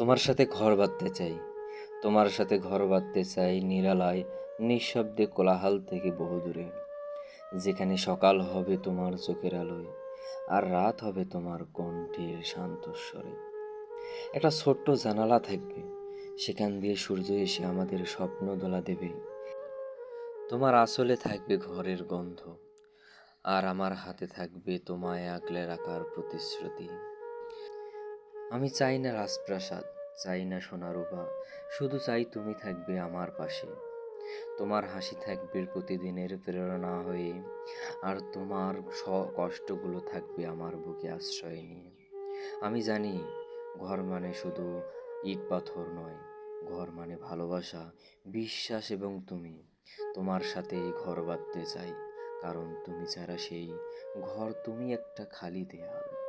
তোমার সাথে ঘর বাঁধতে চাই। তোমার সাথে ঘর বাঁধতে চাই নিরালায়, নিঃশব্দে কোলাহল থেকে বহু দূরে যেখানে সকাল হবে তোমার চোখের আলোয়, আর রাত হবে তোমার কণ্ঠের শান্তস্বরে একটা ছোট্ট জানালা থাকবে, সেখান দিয়ে সূর্য এসে আমাদের স্বপ্ন দোলা দেবে। তোমার আসলে থাকবে ঘরের গন্ধ, আর আমার হাতে থাকবে তোমায় আগলে রাখার প্রতিশ্রুতি। আমি চাই না রাজপ্রাসাদ, চাই না সোনারূপা শুধু চাই তুমি থাকবে আমার পাশে। তোমার হাসি থাকবে প্রতিদিনের প্রেরণা হয়ে, আর তোমার স কষ্টগুলো থাকবে আমার বুকে আশ্রয় নিয়ে। আমি জানি, ঘর মানে শুধু ইট পাথর নয়, ঘর মানে ভালোবাসা, বিশ্বাস এবং তুমি। তোমার সাথে ঘর বাঁধতে চাই, কারণ তুমি ছাড়া সেই ঘর তুমি একটা খালি দেয়াল।